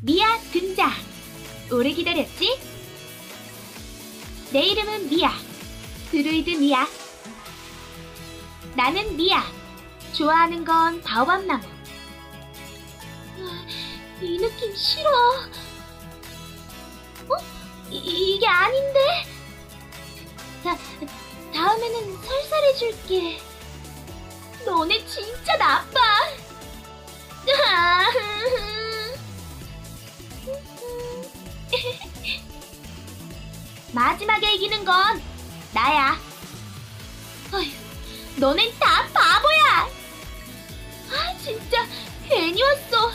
미아 등장. 오래 기다렸지? 내 이름은 미아. 드루이드 미아. 나는 미아. 좋아하는 건 바오밤 나무. 아, 이 느낌 싫어. 어? 이, 이게 아닌데? 다, 다음에는 살살해줄게. 너네 진짜 나빠. 마지막에 이기는 건 나야. 어휴, 너넨 다 바보야. 아, 진짜 괜히 왔어.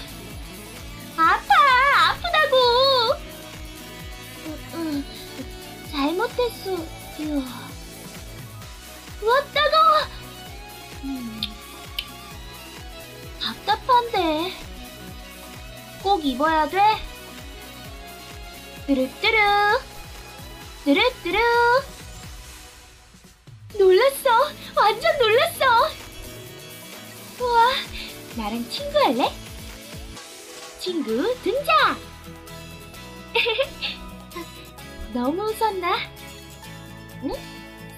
아파, 아프다고. 응, 응, 잘못했어. 요 왔다고. 음, 답답한데. 꼭 입어야 돼? 뚜루뚜루. 뚜루뚜루. 놀랐어. 완전 놀랐어. 우와, 나랑 친구할래? 친구 등장! 너무 웃었나? 응?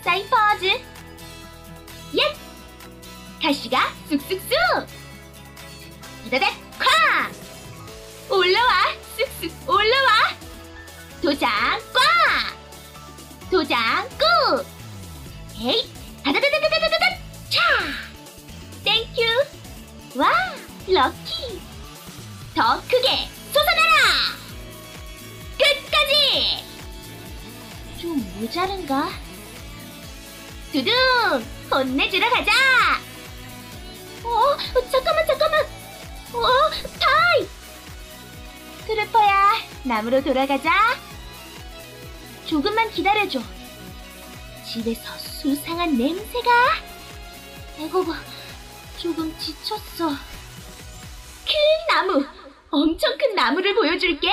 사이퍼즈! 예! 가시가 쑥쑥쑥! 이다닥 쾅! 올라와! 쑥쑥 올라와! 도장 꽝! 도장 꾹! 헤이! 다다다다다다다다! 차! 땡큐! 와! 럭키! 더 크게 솟아나라! 끝까지! 좀 모자른가? 두둥! 혼내주러 가자! 어, 잠깐만, 잠깐만! 어, 타이! 트루퍼야, 나무로 돌아가자. 조금만 기다려줘. 집에서 수상한 냄새가. 에고, 조금 지쳤어. 큰 나무! 엄청 큰 나무를 보여줄게!